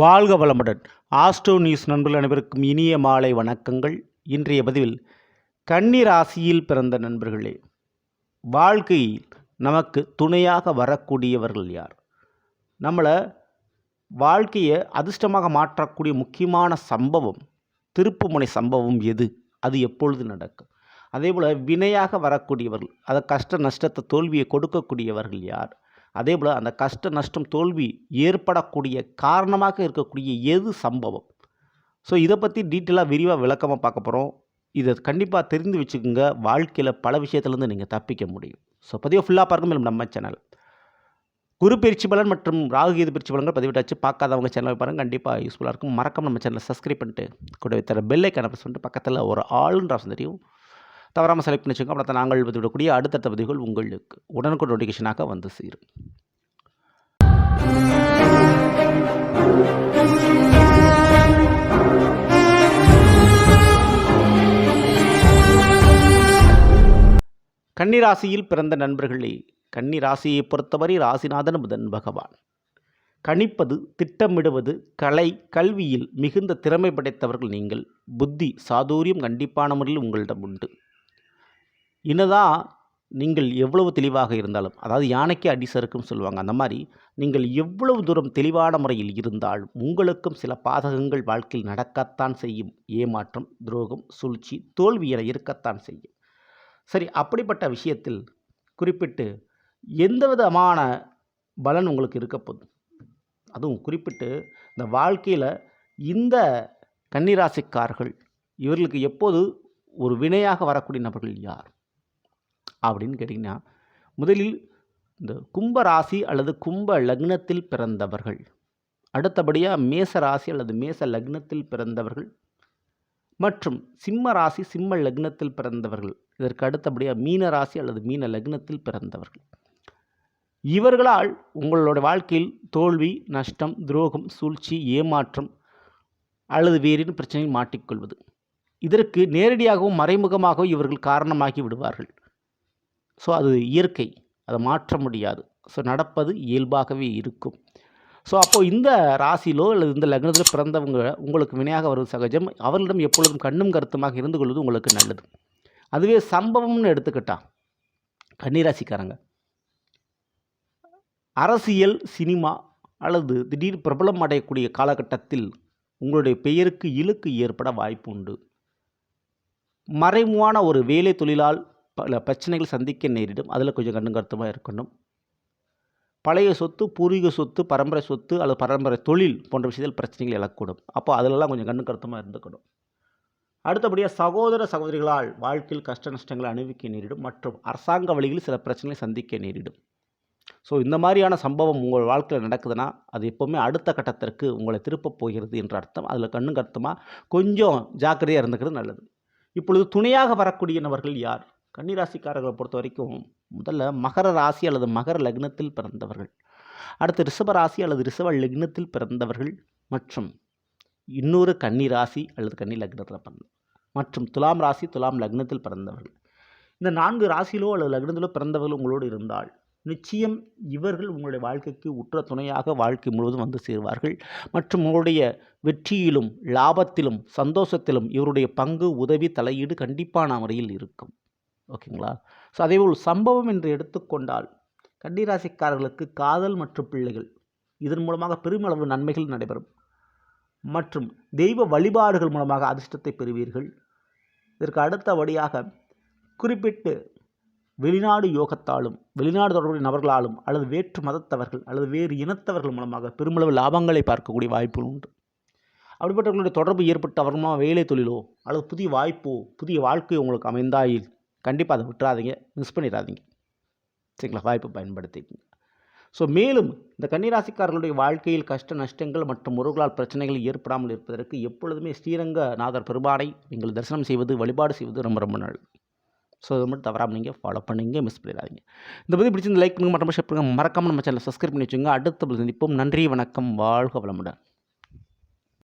வாழ்க வளமுடன். Astro news நண்பர்கள் அனைவருக்கும் இனிய மாலை வணக்கங்கள். இன்றைய பதிவில் கன்னி ராசியில் பிறந்த நண்பர்களே வாழ்க்கையில் நமக்கு துணையாக வரக்கூடியவர்கள் யார்? நம்மளை வாழ்க்கையை அதிர்ஷ்டமாக மாற்றக்கூடிய முக்கியமான சம்பவம் திருப்புமுனை சம்பவம் எது? அது எப்பொழுது நடக்கும்? அதே போல் வினையாக வரக்கூடியவர்கள் அதை கஷ்ட நஷ்டத்தை தோல்வியை கொடுக்கக்கூடியவர்கள் யார்? அதே போல் அந்த கஷ்ட நஷ்டம் தோல்வி ஏற்படக்கூடிய காரணமாக இருக்கக்கூடிய எது சம்பவம்? ஸோ இதை பற்றி டீட்டெயிலாக விரிவாக விளக்கமாக பார்க்க போகிறோம் இதை கண்டிப்பாக தெரிந்து வச்சுக்கோங்க. வாழ்க்கையில் பல விஷயத்துலேருந்து நீங்கள் தப்பிக்க முடியும். ஸோ பதிவை ஃபுல்லாக பார்க்க மேலும் நம்ம சேனல் குரு பயிற்சி பலன் மற்றும் ராகு கீது பயிற்சி பலன்கள் பதிவிட்டாச்சு. பார்க்காதவங்க சேனலை பாருங்கள் கண்டிப்பாக யூஸ்ஃபுல்லாக இருக்கும். மறக்காம நம்ம சேனலை சப்ஸ்கிரைப் பண்ணிட்டு கூட தர பெல்லைக்கான ப்ரெஸ் பண்ணிட்டு பக்கத்தில் ஒரு ஆளுன்ற தெரியும். தவறாமல் செலக்ட் பண்ணி வச்சுக்கோங்க. அப்புறம் நாங்கள் பதிவிடக்கூடிய அடுத்தடுத்த பதிவுகள் உங்களுக்கு உடனுக்குடன் நோட்டிஃபிகேஷனாக வந்து சேரும். கன்னிராசியில் பிறந்த நண்பர்களே கன்னி ராசியை பொறுத்தவரை ராசிநாதன் புதன் பகவான். கணிப்பது திட்டமிடுவது கலை கல்வியில் மிகுந்த திறமை படைத்தவர்கள் நீங்கள். புத்தி சாதுரியம் கண்டிப்பான முறையில் உங்களிடம் உண்டு. என்னதான் நீங்கள் எவ்வளவு தெளிவாக இருந்தாலும் அதாவது யானைக்கு அடி சறுக்கும் சொல்லுவாங்க அந்த மாதிரி நீங்கள் எவ்வளவு தூரம் தெளிவான முறையில் இருந்தாலும் உங்களுக்கும் சில பாதகங்கள் வாழ்க்கையில் நடக்கத்தான் செய்யும். ஏமாற்றம் துரோகம் சூழ்ச்சி தோல்வி என இருக்கத்தான் செய்யும். சரி அப்படிப்பட்ட விஷயத்தில் குறிப்பிட்டு எந்த விதமான பலன் உங்களுக்கு இருக்க அதுவும் குறிப்பிட்டு இந்த வாழ்க்கையில் இந்த கன்னிராசிக்காரர்கள் இவர்களுக்கு எப்போது ஒரு வினையாக வரக்கூடிய நபர்கள் யார்? அப்படின்னு கேட்டிங்கன்னா முதலில் இந்த கும்ப ராசி அல்லது கும்ப லக்னத்தில் பிறந்தவர்கள் அடுத்தபடியாக மேச ராசி அல்லது மேச லக்னத்தில் பிறந்தவர்கள் மற்றும் சிம்ம ராசி சிம்ம லக்னத்தில் பிறந்தவர்கள் இதற்கு அடுத்தபடியாக மீன ராசி அல்லது மீன லக்னத்தில் பிறந்தவர்கள். இவர்களால் உங்களோட வாழ்க்கையில் தோல்வி நஷ்டம் துரோகம் சூழ்ச்சி ஏமாற்றம் அல்லது வேறின் பிரச்சனையில் மாட்டிக்கொள்வது. இதற்கு நேரடியாகவும் மறைமுகமாகவும் இவர்கள் காரணமாகி விடுவார்கள். ஸோ அது இயற்கை. அதை மாற்ற முடியாது. ஸோ நடப்பது இயல்பாகவே இருக்கும். ஸோ அப்போது இந்த ராசியிலோ அல்லது இந்த லக்னத்தில் பிறந்தவங்க உங்களுக்கு வினையாக வருவது சகஜம். அவர்களிடம் எப்பொழுதும் கண்ணும் கருத்துமாக இருந்து கொள்வது உங்களுக்கு நல்லது. அதுவே சம்பவம்னு எடுத்துக்கிட்டா கன்னிராசிக்காரங்க. அரசியல் சினிமா அல்லது திடீர் பிரபலம் அடையக்கூடிய காலகட்டத்தில் உங்களுடைய பெயருக்கு இழுக்கு ஏற்பட வாய்ப்பு உண்டு. மறைமுகமான ஒரு வேலை தொழிலால் பல பிரச்சனைகள் சந்திக்க நேரிடும். அதில் கொஞ்சம் கண்ணும் கருத்துமாக இருக்கணும். பழைய சொத்து பூர்வீக சொத்து பரம்பரை சொத்து அல்லது பரம்பரை தொழில் போன்ற விஷயத்தில் பிரச்சனைகள் எழக்கூடும். அப்போ அதிலெல்லாம் கொஞ்சம் கண்ணு கருத்துமாக இருந்துக்கணும். அடுத்தபடியாக சகோதர சகோதரிகளால் வாழ்க்கையில் கஷ்ட நஷ்டங்களை அனுபவிக்க நேரிடும் மற்றும் அரசாங்க வழிகளில் சில பிரச்சனைகளை சந்திக்க நேரிடும். ஸோ இந்த மாதிரியான சம்பவம் உங்கள் வாழ்க்கையில் நடக்குதுன்னா அது எப்போவுமே அடுத்த கட்டத்திற்கு உங்களை திருப்பப் போகிறது என்ற அர்த்தம். அதில் கண்ணும் கருத்துமாக கொஞ்சம் ஜாக்கிரதையாக இருந்துக்கிறது நல்லது. இப்பொழுது துணையாக வரக்கூடிய நபர்கள் யார்? கன்னிராசிக்காரர்களை பொறுத்த வரைக்கும் முதல்ல மகர ராசி அல்லது மகர லக்னத்தில் பிறந்தவர்கள். அடுத்து ரிஷப ராசி அல்லது ரிஷப லக்னத்தில் பிறந்தவர்கள் மற்றும் இன்னொரு கன்னி ராசி அல்லது கன்னி லக்னத்தில் பிறந்த மற்றும் துலாம் ராசி துலாம் லக்னத்தில் பிறந்தவர்கள். இந்த நான்கு ராசியிலோ அல்லது லக்னத்திலோ பிறந்தவர்கள் உங்களோடு இருந்தால் நிச்சயம் இவர்கள் உங்களுடைய வாழ்க்கைக்கு உற்ற துணையாக வாழ்க்கை முழுவதும் வந்து சேர்வார்கள். மற்றும் உங்களுடைய வெற்றியிலும் லாபத்திலும் சந்தோஷத்திலும் இவருடைய பங்கு உதவி தலையீடு கண்டிப்பான முறையில் இருக்கும். ஓகேங்களா? ஸோ அதேபோல் சம்பவம் என்று எடுத்துக்கொண்டால் கன்னிராசிக்காரர்களுக்கு காதல் மற்றும் பிள்ளைகள் இதன் மூலமாக பெருமளவு நன்மைகள் நடைபெறும். மற்றும் தெய்வ வழிபாடுகள் மூலமாக அதிர்ஷ்டத்தை பெறுவீர்கள். இதற்கு அடுத்தபடியாக குறிப்பிட்டு வெளிநாடு யோகத்தாலும் வெளிநாடு தொடர்புடைய நபர்களாலும் அல்லது வேற்று மதத்தவர்கள் அல்லது வேறு இனத்தவர்கள் மூலமாக பெருமளவு லாபங்களை பார்க்கக்கூடிய வாய்ப்புகள் உண்டு. அப்படிப்பட்டவர்களுடைய தொடர்பு ஏற்பட்டு அவர் வேலை தொழிலோ அல்லது புதிய வாய்ப்போ புதிய வாழ்க்கை உங்களுக்கு அமைந்தாயில் கண்டிப்பாக அதை விட்டுறாதீங்க மிஸ் பண்ணிடாதீங்க. சரிங்களா? வாய்ப்பை பயன்படுத்திக்கங்க. ஸோ மேலும் இந்த கன்னிராசிக்காரர்களுடைய வாழ்க்கையில் கஷ்ட நஷ்டங்கள் மற்றும் முருகலால் பிரச்சனைகள் ஏற்படாமல் இருப்பதற்கு எப்பொழுதுமே ஸ்ரீரங்க நாதர் பெருமானை நீங்கள் தரிசனம் செய்வது வழிபாடு செய்வது ரொம்ப ரொம்ப நல்லது. ஸோ அதை மட்டும் தவறாமல் நீங்கள் ஃபாலோ பண்ணுங்க மிஸ் பண்ணிடாதீங்க. இந்த பற்றி பிடிச்சிருந்த லைக் பண்ணுங்கள் மற்றும் ஷேர் பண்ணுங்கள் மறக்காமல் நம்ம சேனல் சப்ஸ்கிரைப் பண்ணி வச்சுங்க அடுத்த சந்திப்போம். நன்றி வணக்கம் வாழ்க வளமுடன்.